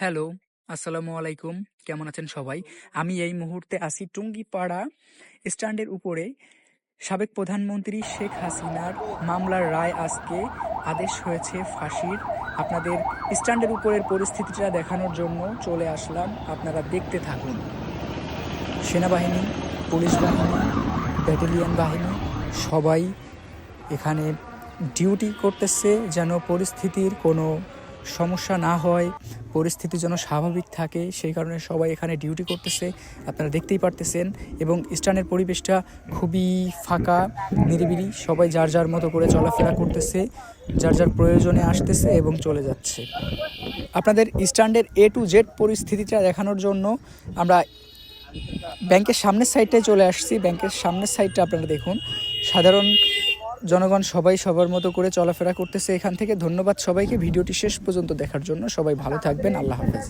Hello, আসসালামু আলাইকুম। কেমন আছেন সবাই? আমি এই মুহূর্তে আছি টুঙ্গিপাড়া স্ট্যান্ডের উপরে। সাবেক প্রধানমন্ত্রী শেখ হাসিনার মামলার রায় আজকে আদেশ হয়েছে ফাঁসির। আপনাদের স্ট্যান্ডের উপরের পরিস্থিতিটা দেখানোর জন্য চলে আসলাম। আপনারা দেখতে থাকুন। সেনাবাহিনী, পুলিশ বাহিনী, ব্যাটালিয়ন বাহিনী সবাই এখানে ডিউটি করতেছে যেন পরিস্থিতির কোনো সমস্যা না হয়, পরিস্থিতি যেন স্বাভাবিক থাকে, সেই কারণে সবাই এখানে ডিউটি করতেছে, আপনারা দেখতেই পারতেছেন এবং স্টানের পরিবেশটা খুবই ফাঁকা, নিরিবিলি, সবাই যার যার মতো করে চলাফেরা করতেছে, যার যার প্রয়োজনে আসতেছে এবং চলে যাচ্ছে। আপনাদের স্ট্যান্ডের এ টু জেড পরিস্থিতিটা দেখানোর জন্য আমরা ব্যাংকের সামনের সাইডটায় চলে আসছি। ব্যাংকের সামনের সাইডটা আপনারা দেখুন। সাধারণ জনগণ সবাই সবার মতো করে চলাফেরা করতেছে এখান থেকে। ধন্যবাদ সবাইকে। ভিডিওটি শেষ পর্যন্ত দেখার জন্য সবাই ভালো থাকবেন। আল্লাহ হাফেজ।